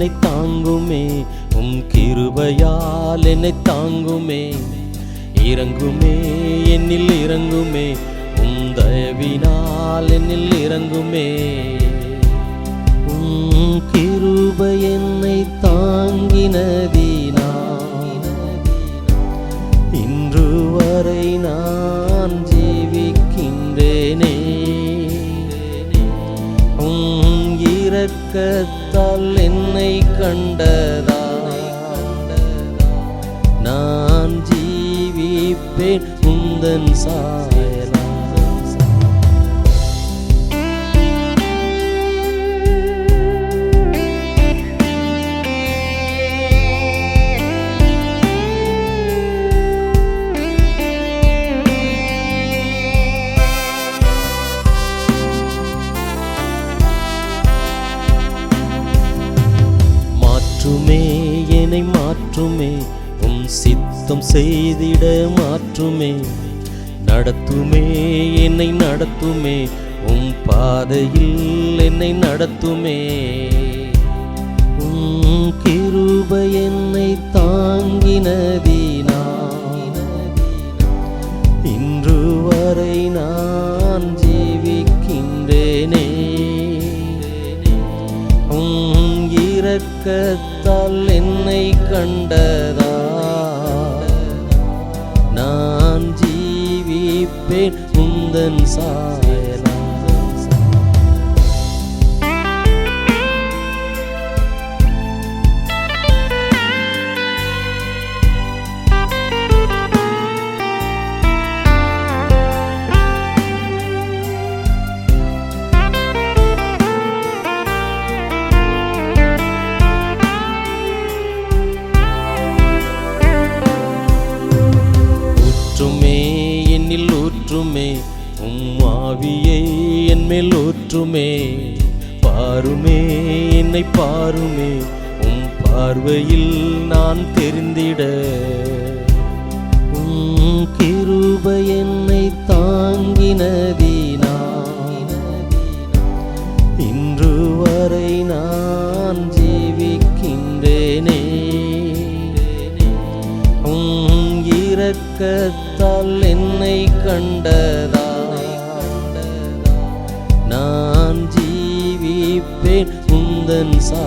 என்னை தாங்குமே உம் கிருபையால் என்னை தாங்குமே. இறங்குமே என்னில் இறங்குமே உம் தயவினால் என்னில் இறங்குமே. உம் கிருபை என்னை தாங்கினதே இரக்கத்தால் என்னை கண்டதா? நான் ஜீவிப்பேன் உந்தன் சா மாற்றுமே உம் சித்தம் செய்திட மாற்றுமே. நடத்துமே என்னை நடத்துமே உம் பாதையில் என்னை நடத்துமே. உம் கிருபை என்னை தாங்கினதினா இன்று வரை நான் இரக்கத்தால் என்னை கண்டதா? நான் ஜீவிப்பேன் உந்தன் சாயலா உம் ஆவியை என் மேல் ஊற்றுமே. பாருமே என்னை பாருமே. உம் பார்வையில் நான் தெரிந்திட. உம் கிருபை என்னை தாங்கினதீனா இன்று வரை நான் ஜீவிக்கின்றேனே. உம் இரக்கத்தால் என்னை கண்டதா? நான் ஜீவிப்பேன் உந்தன் சா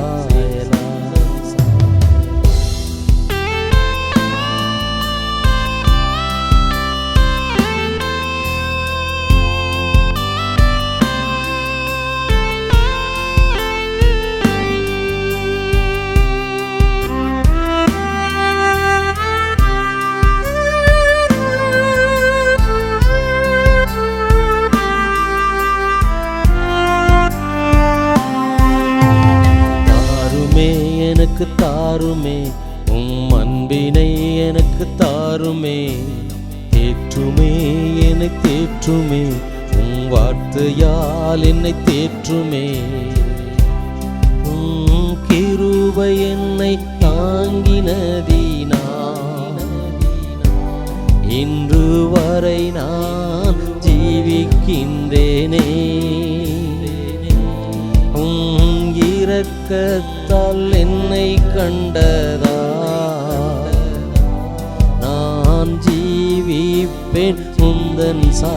எனக்கு தாருமே. உம் அன்பினை எனக்கு தாருமே. தேற்றுமே என்னை தேற்றுமே. உம் வார்த்தையால் என்னை தேற்றுமே. உம் கிருபை என்னை தாங்கினதினா. இன்று வரை நான் ஜீவிக்கின்றேனே. இரக்கத்தால் என்னை கண்டதா? நான் ஜீவிப்பேன் முந்தன் சா